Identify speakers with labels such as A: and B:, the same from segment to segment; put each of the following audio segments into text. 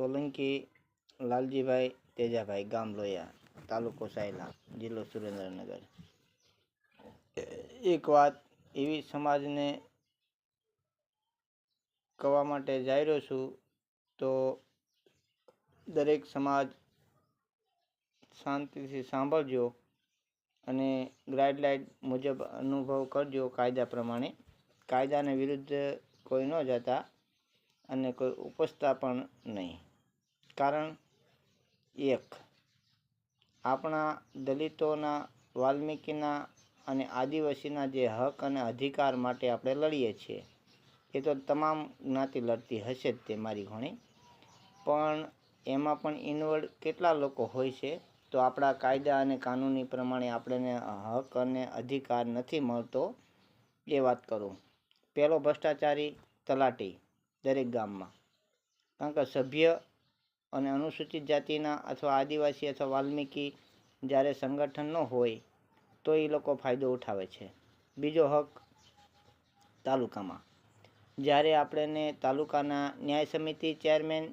A: સોલંકી લાલજીભાઈ તેજાભાઈ ગામ લોયા તાલુકો સાયલા જિલ્લો સુરેન્દ્રનગર. એક વાત એવી સમાજને કહેવા માટે જઈ રહ્યો છું તો દરેક સમાજ શાંતિથી સાંભળજો અને ગાઈડલાઇન મુજબ અનુભવ કરજો કાયદા પ્રમાણે. કાયદાને વિરુદ્ધ કોઈ ન જતા અને કોઈ ઉપસતા પણ નહીં. કારણ એક. આપણા દલિતોના, વાલ્મીકીના અને આદિવાસીના જે હક અને અધિકાર માટે આપણે લડીએ છીએ, એ તો તમામ જ્ઞાતિ લડતી હશે જ તે મારી ઘણી. પણ એમાં પણ ઇન્વોલ્વ કેટલા લોકો હોય છે, તો આપણા કાયદા અને કાનૂની પ્રમાણે આપણને હક અને અધિકાર નથી મળતો, એ વાત કરું. પહેલો ભ્રષ્ટાચારી તલાટી દરેક ગામમાં. કારણ કે સભ્ય અને અનુસૂચિત જાતિના અથવા આદિવાસી અથવા વાલ્મીકી જ્યારે સંગઠન ન હોય, તો એ લોકો ફાયદો ઉઠાવે છે. બીજો હક તાલુકામાં. જ્યારે આપણને તાલુકાના ન્યાય સમિતિ ચેરમેન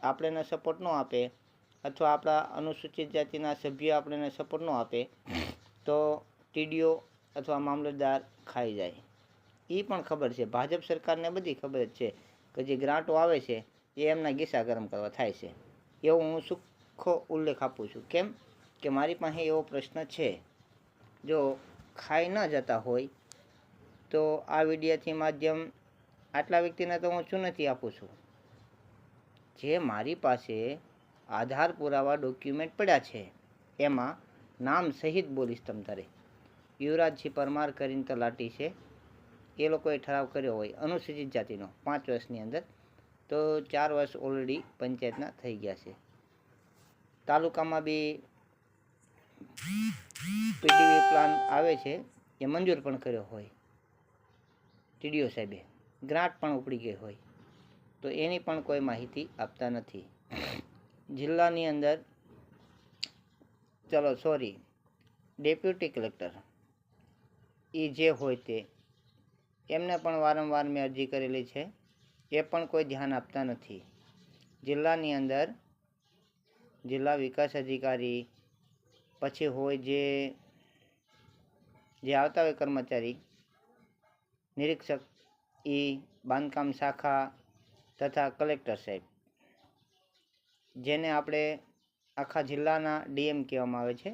A: આપણને સપોર્ટ ન આપે અથવા આપણા અનુસૂચિત જાતિના સભ્યો આપણને સપોર્ટ ન આપે, તો ટીડીઓ અથવા મામલતદાર ખાઈ જાય. એ પણ ખબર છે. ભાજપ સરકારને બધી ખબર જ છે કે જે ગ્રાન્ટો આવે છે એ એમના ગીસા ગરમ કરવા થાય છે. એવો હું સુખો ઉલ્લેખ આપું છું. કેમ કે મારી પાસે એવો પ્રશ્ન છે. જો ખાઈ ન જતા હોય, તો આ વિડીયોથી માધ્યમ આટલા વ્યક્તિને તો હું ચુનૌતી આપું છું. જે મારી પાસે આધાર પુરાવા ડોક્યુમેન્ટ પડ્યા છે, એમાં નામ સહિત બોલીશ તમ તારે. યુવરાજસિંહ પરમાર કરીને તલાટી છે. એ લોકોએ ઠરાવ કર્યો હોય અનુસૂચિત જાતિનો, પાંચ વર્ષની અંદર. તો ચાર વર્ષ ઓલરેડી પંચાયતના થઈ ગયા છે. તાલુકામાં બી પીડીવી પ્લાન આવે છે, એ મંજૂર પણ કર્યો હોય. ટીડીઓ સાહેબે ગ્રાન્ટ પણ ઉપડી ગઈ હોય. તો એની પણ કોઈ માહિતી આપતા નથી. જિલ્લાની અંદર, ચલો સોરી ડેપ્યુટી કલેક્ટર એ જે હોય તે, એમને પણ વારંવાર મેં અરજી કરેલી છે. એ પણ કોઈ ધ્યાન આપતા નથી. જિલ્લાની અંદર જિલ્લા વિકાસ અધિકારી પછી હોય જે જે આવતા હોય કર્મચારી, નિરીક્ષક એ બાંધકામ શાખા તથા કલેક્ટર સાહેબ. જેને આપણે આખા જિલ્લાના ડીએમ કહેવામાં આવે છે.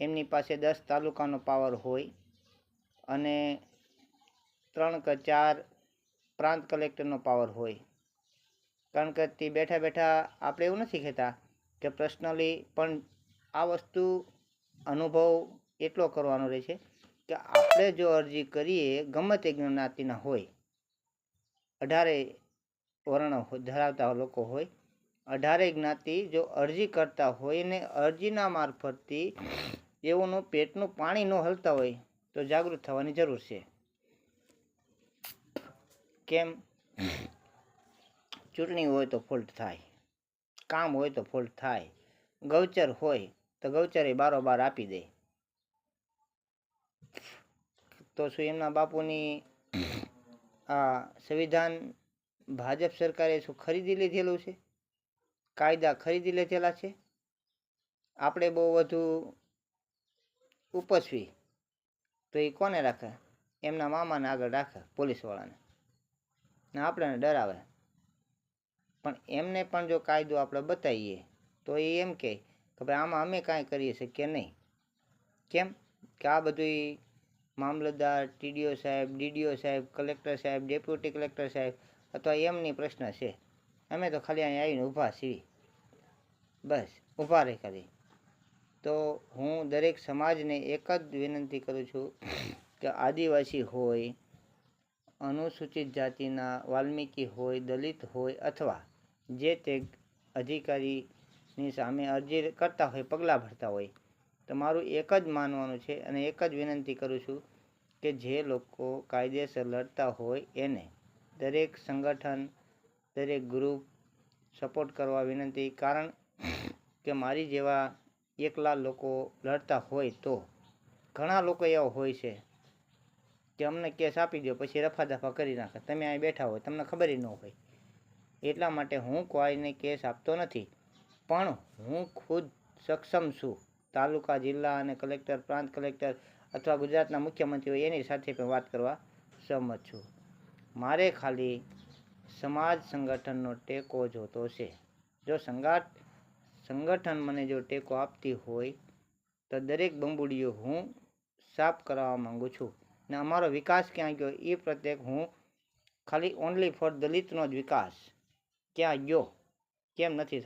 A: એમની પાસે દસ તાલુકાનો પાવર હોય અને ત્રણ કે ચાર પ્રાંત કલેક્ટરનો પાવર હોય. કારણ કે તે બેઠા બેઠા આપણે એવું નથી કહેતા કે પર્સનલી પણ આ વસ્તુ અનુભવ એટલો કરવાનો રહે છે કે આપણે જો અરજી કરીએ, ગમે તે જ્ઞાતિના હોય, અઢારે વર્ણ ધરાવતા લોકો હોય, અઢારે જ્ઞાતિ જો અરજી કરતા હોય ને અરજીના મારફતથી એઓનું પેટનું પાણી ન હલતા હોય, તો જાગૃત થવાની જરૂર છે. કેમ? ચૂંટણી હોય તો ફોલ્ટ થાય. કામ હોય તો ફોલ્ટ થાય. ગૌચર હોય તો ગૌચરે બારોબાર આપી દે. તો શું એમના બાપુની આ સંવિધાન ભાજપ સરકારે શું ખરીદી લીધેલું છે? કાયદા ખરીદી લીધેલા છે? આપણે બહુ વધુ ઉપસવી. તો એ કોને રાખે? એમના મામાને આગળ રાખે, પોલીસવાળાને. ને આપણને ડરાવે. પણ એમને પણ જો કાયદો આપણે બતાવીએ, તો એ એમ કહે કે ભાઈ આમાં અમે કાંઈ કરીએ શકીએ નહીં. કેમ? કે આ બધું મામલતદાર, ટીડીઓ સાહેબ, ડીડીઓ સાહેબ, કલેક્ટર સાહેબ, ડેપ્યુટી કલેક્ટર સાહેબ, અથવા એમની પ્રશ્ન છે. અમે તો ખાલી અહીં આવીને ઊભા છીએ. બસ, ઊભા રહે ખાલી. તો હું દરેક સમાજને એક જ વિનંતી કરું છું કે આદિવાસી હોય અનુસૂચિત જાતિના વાલ્મીકી હોય, દલિત હોય અથવા જે તે અધિકારીની સામે અરજી કરતા હોય, પગલાં ભરતા હોય, તો મારું એક જ માનવાનું છે અને એક જ વિનંતી કરું છું કે જે લોકો કાયદેસર લડતા હોય એને દરેક સંગઠન, દરેક ગ્રુપ સપોર્ટ કરવા વિનંતી. કારણ કે મારી જેવા એકલા લોકો લડતા હોય તો ઘણા લોકો એવા હોય છે કે અમને કેસ આપી દો પછી રફા દફા કરી નાખે. તમે અહીં બેઠા હોય, તમને ખબર ન હોય. એટલા માટે હું કોઈને કેસ આપતો નથી. પણ હું ખુદ સક્ષમ છું. તાલુકા, જિલ્લા અને કલેક્ટર, પ્રાંત કલેક્ટર અથવા ગુજરાતના મુખ્યમંત્રી હોય એની સાથે પણ વાત કરવા સહમત છું. મારે ખાલી સમાજ સંગઠનનો ટેકો જોતો છે. જો સંગાટ, સંગઠન મને જો ટેકો આપતી હોય, તો દરેક બંબુડીઓ હું સાફ કરાવવા માગું છું. ને અમારો વિકાસ ક્યાં ગયો? એ પ્રત્યેક હું ખાલી ઓનલી ફોર દલિતનો જ વિકાસ. ક્યાં ગયો? કેમ નથી